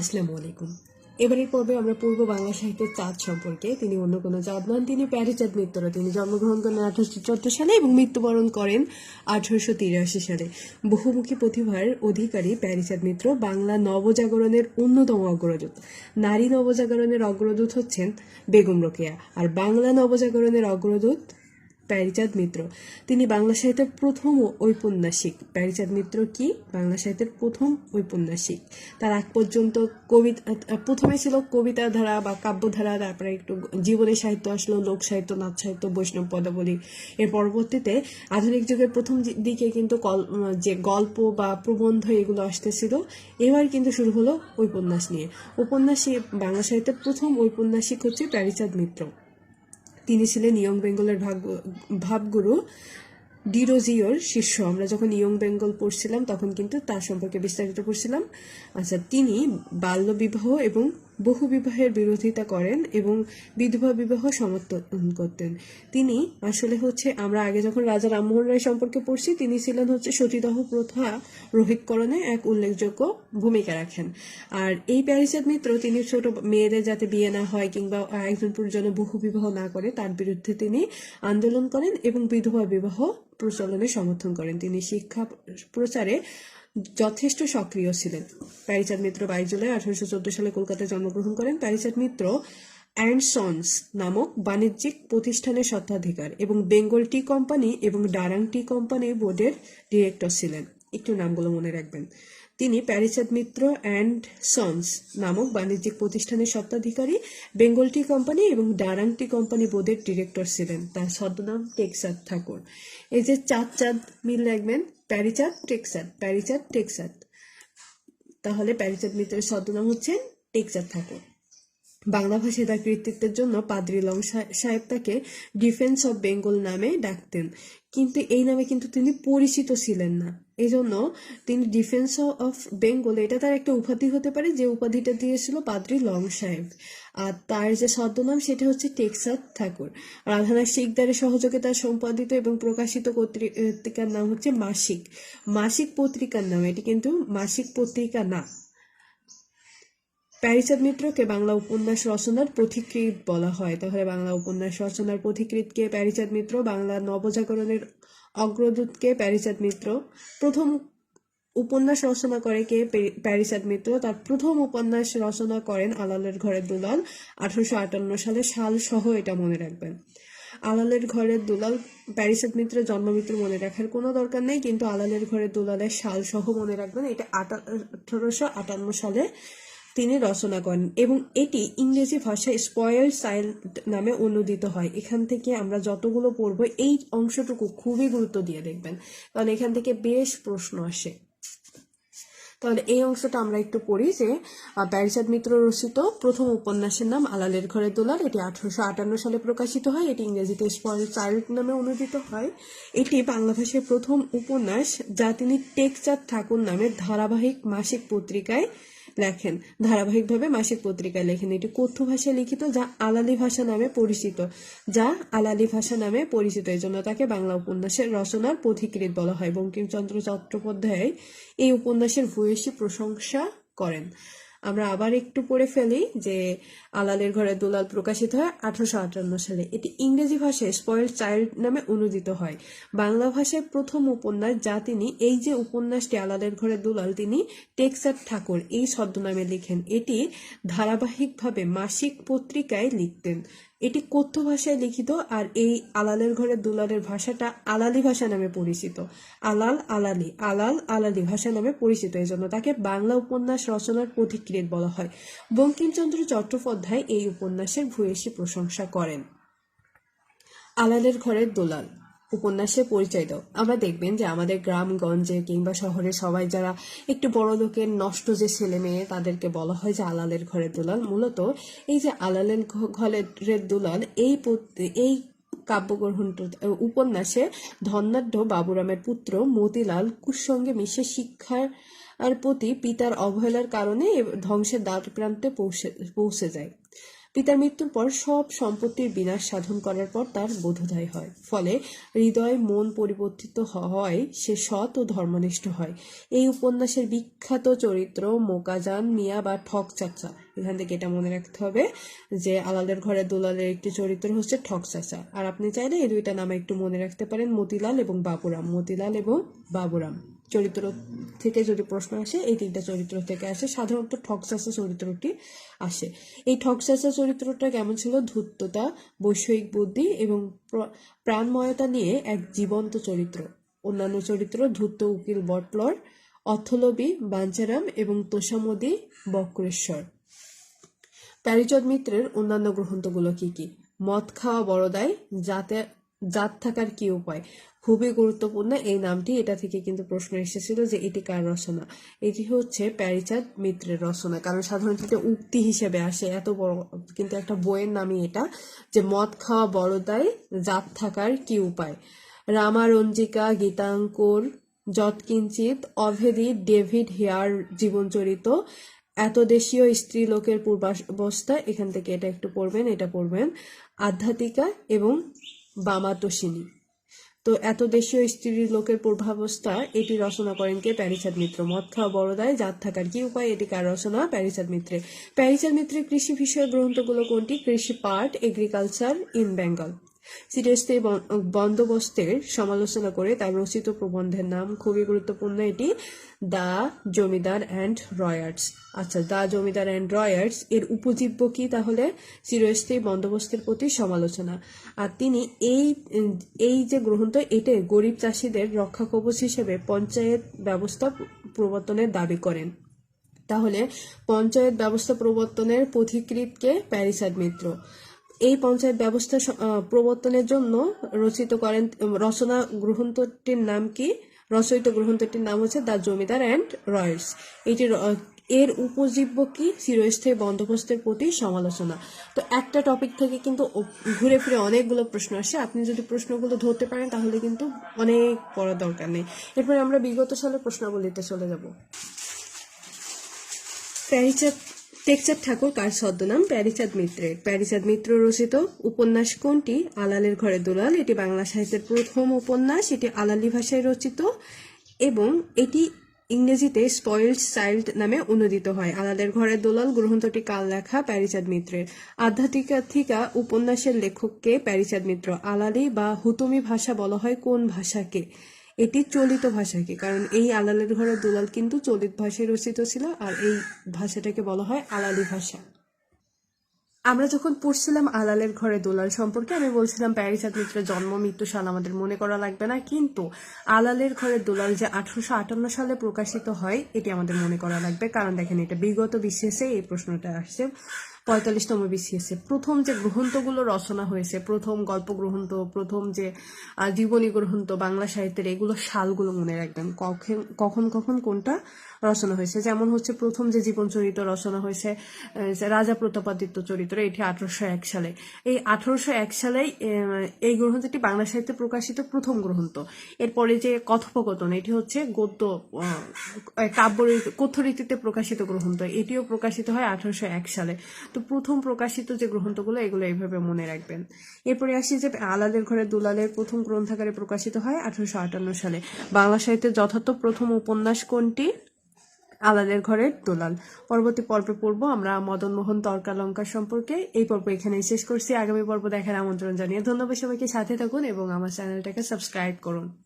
আসসালামু আলাইকুম। এবারের পর্বে আমরা পূর্ব বাংলা সাহিত্যের চাঁদ সম্পর্কে, তিনি অন্য কোনো চাঁদ নন, তিনি প্যারিচাঁদ মিত্র তিনি জন্মগ্রহণ করেন আঠারোশো চোদ্দ সালে এবং মৃত্যুবরণ করেন আঠারোশো তিরাশি সালে। বহুমুখী প্রতিভার অধিকারী প্যারিচাঁদ মিত্র বাংলা নবজাগরণের অন্যতম অগ্রদূত। নারী নবজাগরণের অগ্রদূত হচ্ছেন বেগম রোকেয়া। আর বাংলা নবজাগরণের অগ্রদূত প্যারিচাঁদ মিত্র। তিনি বাংলা সাহিত্যের প্রথম ঔপন্যাসিক। প্যারিচাঁদ মিত্র কি? বাংলা সাহিত্যের প্রথম ঔপন্যাসিক। তার আগ পর্যন্ত কবিতা, প্রথমে ছিল কবিতা ধারা বা কাব্যধারা, তারপরে একটু জীবনী সাহিত্য আসলো, লোক সাহিত্য, নাচ সাহিত্য, বৈষ্ণব পদাবলী। এর পরবর্তীতে আধুনিক যুগের প্রথম দিকে কিন্তু যে গল্প বা প্রবন্ধ এগুলো আসতেছিল, এবার কিন্তু শুরু হলো ঔপন্যাস নিয়ে। উপন্যাসী বাংলা সাহিত্যের প্রথম ঔপন্যাসিক হচ্ছে প্যারিচাঁদ মিত্র। তিনি ছিলেন ইয়ং বেঙ্গলের ভাগ- ভাবগুরু ডিরোজিওর শিষ্য। আমরা যখন ইয়ং বেঙ্গল পড়ছিলাম, তখন কিন্তু তার সম্পর্কে বিস্তারিত পড়ছিলাম। আচ্ছা তিনি বাল্যবিবাহ এবং বহু বিবাহের বিরোধিতা করেন এবং বিধবা বিবাহ সমর্থন করতেন। তিনি আসলে হচ্ছে, আমরা আগে যখন রাজা রামমোহন রায় সম্পর্কে পড়ছি, তিনি ছিলেন হচ্ছে সতীদাহ প্রথা রোহিতকরণে এক উল্লেখযোগ্য ভূমিকা রাখেন। আর এই প্যারিসের মিত্র, তিনি ছোট মেয়েদের যাতে বিয়ে না হয় কিংবা একজন পুরুষ যেন বহু বিবাহ না করে, তার বিরুদ্ধে তিনি আন্দোলন করেন এবং বিধবা বিবাহ প্রচলনে সমর্থন করেন। তিনি শিক্ষা প্রচারে যথেষ্ট সক্রিয় ছিলেন। প্যারিচাঁদ মিত্র বাইশ জুলাই আঠারোশো চোদ্দ সালে কলকাতায় জন্মগ্রহণ করেন। প্যারিচাঁদ মিত্র অ্যান্ড সন্স নামক বাণিজ্যিক প্রতিষ্ঠানের স্বত্বাধিকার এবং বেঙ্গল টি কোম্পানি এবং ডারাং টি কোম্পানি বোর্ডের ডিরেক্টর ছিলেন। একটু নামগুলো মনে রাখবেন। তিনি প্যারিচাঁদ মিত্র অ্যান্ড সন্স নামক বাণিজ্যিক প্রতিষ্ঠানের স্বত্বাধিকারী, বেঙ্গল টি কোম্পানি এবং ডারাং টি কোম্পানি বোর্ডের ডিরেক্টর ছিলেন। তার ছদ্মনাম টেকসাদ ঠাকুর। এই যে চাঁদ চাঁদ মিল রাখবেন প্যারিচাঁদ টেকসাদ প্যারিচাঁদ টেকসাদ। তাহলে প্যারিচাঁদ মিত্রের ছদ্মনাম হচ্ছেন টেকচাঁদ ঠাকুর। বাংলা ভাষায় তার কৃতিত্বের জন্য পাদ্রি লং সাহেব তাকে ডিফেন্স অফ বেঙ্গল নামে ডাকতেন। কিন্তু এই নামে কিন্তু তিনি পরিচিত ছিলেন না। এই জন্য তিনি ডিফেন্স অফ বেঙ্গল, এটা তার একটা উপাধি হতে পারে, যে উপাধিটা দিয়েছিল পাদ্রি লং সাহেব। আর তার যে ছদ্মনাম, সেটা হচ্ছে টেক্সাস ঠাকুর। রাধানাথ শিকদারের সহযোগিতায় সম্পাদিত এবং প্রকাশিত পত্রি- পত্রিকার নাম হচ্ছে মাসিক। মাসিক পত্রিকার নাম, এটি কিন্তু মাসিক পত্রিকা না। প্যারিচাঁদ মিত্রকে বাংলা উপন্যাস রচনার পথিকৃত বলা হয়। তাহলে বাংলা উপন্যাস রচনার পথিকৃৎকে প্যারিচাঁদ মিত্র? বাংলা নবজাগরণের অগ্রদূতকে প্যারিচাঁদ মিত্র? প্রথম উপন্যাস রচনা করে কে পে- প্যারিচাঁদ মিত্র? তার প্রথম উপন্যাস রচনা করেন আলালের ঘরের দুলাল। আঠারোশো আটান্ন সালে সাল সহ এটা মনে রাখবেন। আলালের ঘরের দুলাল প্যারিচাঁদ মিত্রের জন্মমিত্র মনে রাখার কোনো দরকার নেই, কিন্তু আলালের ঘরের দুলালের সাল সহ মনে রাখবেন। এটা আঠারোশো আটান্ন সালে তিনি রচনা করেন এবং এটি ইংরেজি ভাষায় স্পয়েল চাইল্ড নামে অনুদিত হয়। এখান থেকে আমরা যতগুলো পড়ব এই অংশটুকু খুবই গুরুত্ব দিয়ে দেখবেন। কারণ এখান থেকে বেশ প্রশ্ন আসে। তাহলে এই অংশটা আমরা একটু পড়ি যে আহ, প্যারিচাঁদ মিত্র রচিত প্রথম উপন্যাসের নাম আলালের ঘরে দোলার এটি আঠারোশো আটান্ন সালে প্রকাশিত হয়। এটি ইংরেজিতে স্পয়েল চাইল্ড নামে অনুদিত হয়। এটি বাংলা ভাষায় প্রথম উপন্যাস যা তিনি টেকচাঁদ ঠাকুর নামের ধারাবাহিক মাসিক পত্রিকায় লেখেন। ধারাবাহিকভাবে মাসিক পত্রিকায় লেখেন। এটি কথ্য ভাষায় লিখিত, যা আলালি ভাষা নামে পরিচিত। যা আলালি ভাষা নামে পরিচিত। এই জন্য তাকে বাংলা উপন্যাসের রচনার পথিকৃত বলা হয়। বঙ্কিমচন্দ্র চট্টোপাধ্যায় এই উপন্যাসের ভূয়সী প্রশংসা করেন। আমরা আবার একটু পড়ে ফেলি যে আলালের ঘরে দুলাল প্রকাশিত হয় আঠারোশো আটান্ন সালে। এটি ইংরেজি ভাষায় স্পয়েল চাইল্ড নামে অনুদিত হয়। বাংলা ভাষায় প্রথম উপন্যাস যা তিনি, এই যে উপন্যাসটি আলালের ঘরে দুলাল, তিনি টেক্সার ঠাকুর এই ছদ্মনামে লিখেন। এটি ধারাবাহিকভাবে মাসিক পত্রিকায় লিখতেন। এটি কথ্য ভাষায় লিখিত আর এই আলালের ঘরের দুলালের ভাষাটা আলালি ভাষা নামে পরিচিত। আলাল, আলালি আলাল, আলালি ভাষা নামে পরিচিত। এই জন্য তাকে বাংলা উপন্যাস রচনার পথিকৃত বলা হয়। বঙ্কিমচন্দ্র চট্টোপাধ্যায় এই উপন্যাসের ভূয়সী প্রশংসা করেন। আলালের ঘরের দোলাল। উপন্যাসের পরিচয় দাও। আমরা দেখবেন যে আমাদের গ্রামগঞ্জে কিংবা শহরে সবাই যারা একটু বড় লোকের নষ্ট যে ছেলে মেয়ে তাদেরকে বলা হয় যে আলালের ঘরের দুলাল। মূলত এই যে আলালের ঘরের দুলাল, এই এই কাব্যগ্রহণ উপন্যাসে ধন্যাঢ্য বাবুরামের পুত্র মতিলাল কুসঙ্গে মিশে শিক্ষার প্রতি পিতার অবহেলার কারণে ধ্বংসের দ্বার প্রান্তে পৌঁছে পৌঁছে যায়। পিতার মৃত্যুর পর সব সম্পত্তির বিনাশ সাধন করার পর তার বোধোদয় হয়। ফলে হৃদয় মন পরিবর্তিত হয়, সে সৎ ও ধর্মনিষ্ঠ হয়। এই উপন্যাসের বিখ্যাত চরিত্র মোকাজান মিয়া বা ঠক চাচা। এখান থেকে এটা মনে রাখতে হবে যে আলালের ঘরে দুলালের একটি চরিত্র হচ্ছে ঠক চাচা। আর আপনি চাইলে এই দুইটা নামে একটু মনে রাখতে পারেন, মতিলাল এবং বাবুরাম। মতিলাল এবং বাবুরাম। চরিত্র থেকে যদি প্রশ্ন আসে, এই তিনটা চরিত্র থেকে আসে, সাধারণত ঠকসাসা চরিত্রটি আসে। এই ঠকসাসা চরিত্রটা কেমন ছিল? ধূর্ততা, বৈষয়িক বুদ্ধি এবং প্র- প্রাণময়তা নিয়ে এক জীবন্ত চরিত্র। অন্যান্য চরিত্র ধূর্ত, উকিল, বটলর, অথলবী বাঞ্চারাম এবং তোষামদি, বক্রেশ্বর। প্যারিচদ মিত্রের অন্যান্য গ্রন্থগুলো কি কি? মদ খাওয়া বড়দায় যাতে জাত থাকার কি উপায়? খুবই গুরুত্বপূর্ণ। এই নামটি এটা থেকে কিন্তু প্রশ্ন এসেছিল যে এটি কার রচনা? এটি হচ্ছে প্যারিচাঁদ মিত্রের রচনা। কারণ সাধারণত এটা উক্তি হিসেবে আসে। এত বড় কিন্তু একটা বইয়ের নামই এটা যে মদ খাওয়া বড়দায় জাত থাকার কি উপায়? রামা রঞ্জিকা গীতাঙ্কুর, যৎকিঞ্চিত, অভেদী, ডেভিড হেয়ার, জীবনচরিত, এত দেশীয় স্ত্রী লোকের পূর্বাবস্থা। এখান থেকে এটা একটু পড়বেন, এটা পড়বেন। আধ্যাত্মিকা এবং বামাতোষিনী তো এত দেশীয় স্ত্রীর লোকের পূর্বাবস্থা, এটি রচনা করেন কে? প্যারিচাঁদ মিত্র। মদ খাওয়া বড়দায় জাত থাকার কি উপায়? এটি কার রচনা? প্যারিসাদ মিত্রে প্যারিচাঁদ মিত্রের কৃষি বিষয়ক গ্রন্থগুলো কোনটি? কৃষি পার্ট এগ্রিকালচার ইন বেঙ্গল সিরিয়াসলি বন্দোবস্তের সমালোচনা করে তার রচিত প্রবন্ধের নাম খুবই গুরুত্বপূর্ণ। এটি দা জমিদার অ্যান্ড রয়ার্স। আচ্ছা দা জমিদার অ্যান্ড রয়ার্স এর উপজীব্য কি তাহলে? চিরস্থায়ী বন্দোবস্তের প্রতি সমালোচনা। আর তিনি এই এই যে গ্রন্থ, এতে গরিব চাষিদের রক্ষা কবচ হিসেবে পঞ্চায়েত ব্যবস্থা প্রবর্তনের দাবি করেন। তাহলে পঞ্চায়েত ব্যবস্থা প্রবর্তনের পথিকৃতকে প্যারিসাদ মিত্র। এই পঞ্চায়েত ব্যবস্থা প্রবর্তনের জন্য রচিত করেন রচনা গ্রন্থটির নাম কি? রচয়িত গ্রন্থটির নাম হচ্ছে দ্য জমিদার অ্যান্ড রয়ার্স এটি এর উপজীব্য কি? চিরস্থায়ী বন্দোবস্তের প্রতি সমালোচনা। তো একটা টপিক থেকে কিন্তু ঘুরে ফিরে অনেকগুলো প্রশ্ন আসে। আপনি যদি প্রশ্নগুলো ধরতে পারেন, তাহলে কিন্তু অনেক পড়া দরকার নেই। এরপরে আমরা বিগত সালের প্রশ্নাবলীতে চলে যাব। প্যারিচাঁদ টেকচাঁদ ঠাকুর কার ছদ্মনাম? প্যারিচাঁদ মিত্রের। প্যারিচাঁদ মিত্র রচিত উপন্যাস কোনটি? আলালের ঘরে দোলাল, এটি বাংলা সাহিত্যের প্রথম উপন্যাস, এটি আলালি ভাষায় রচিত এবং এটি ইংরেজিতে স্পয়েলড চাইল্ড নামে অনুদিত হয়। আলালের ঘরের দোলাল গ্রন্থটি কাল লেখা? প্যারিচাঁদ মিত্রের। আধ্যাত্মিকা উপন্যাসের লেখককে প্যারিচাঁদ মিত্র। আলালি বা হুতুমি ভাষা বলা হয় কোন ভাষাকে? এটি চলিত ভাষাকে, কারণ এই আলালের ঘরের দুলাল কিন্তু চলিত ভাষায় রচিত ছিল, আর এই ভাষাটাকে বলা হয় আলালি ভাষা। আমরা যখন পড়ছিলাম আলালের ঘরে দোলাল সম্পর্কে, আমি বলছিলাম প্যারিচাঁদ মিত্রের জন্ম, মৃত্যু সাল আমাদের মনে করা লাগবে না। কিন্তু আলালের ঘরের দোলাল যে আঠারোশো আটান্ন সালে প্রকাশিত হয়, এটি আমাদের মনে করা লাগবে। কারণ দেখেন, এটা বিগত বিশেষে এই প্রশ্নটা আসছে। পঁয়তাল্লিশতম বিসিএসে প্রথম যে গ্রন্থগুলো রচনা হয়েছে, প্রথম গল্প গ্রন্থ প্রথম যে জীবনী গ্রন্থ, বাংলা সাহিত্যের, এগুলো সালগুলো মনে রাখবেন। কখন কখন কোনটা রচনা হয়েছে। যেমন হচ্ছে প্রথম যে জীবন চরিত্র রচনা হয়েছে রাজা প্রতাপাদিত্য চরিত্র, এটি আঠারোশো এক সালে। এই আঠারোশো এক সালে এই গ্রন্থটি বাংলা সাহিত্যে প্রকাশিত প্রথম গ্রন্থ। এরপরে যে কথোপকথন, এটি হচ্ছে গদ্য কাব্য রীতি- কথ্য রীতিতে প্রকাশিত গ্রন্থ। এটিও প্রকাশিত হয় আঠারোশো এক সালে। তো প্রথম প্রকাশিত যে গ্রন্থগুলো, এগুলো এইভাবে মনে রাখবেন। এরপরে আসি যে আলাদের ঘরে দুলালের প্রথম গ্রন্থাগারে প্রকাশিত হয় আঠারোশো আটান্ন সালে। বাংলা সাহিত্যের যথার্থ প্রথম উপন্যাস কোনটি? আলাদের ঘরের দোলাল। পরবর্তী পর্বে পড়ব আমরা মদন মোহন তর্কালঙ্কার সম্পর্কে। এই পর্ব এখানেই শেষ করছি। আগামী পর্ব দেখার আমন্ত্রণ জানিয়ে ধন্যবাদ সবাইকে। সাথে থাকুন এবং আমার চ্যানেলটাকে সাবস্ক্রাইব করুন।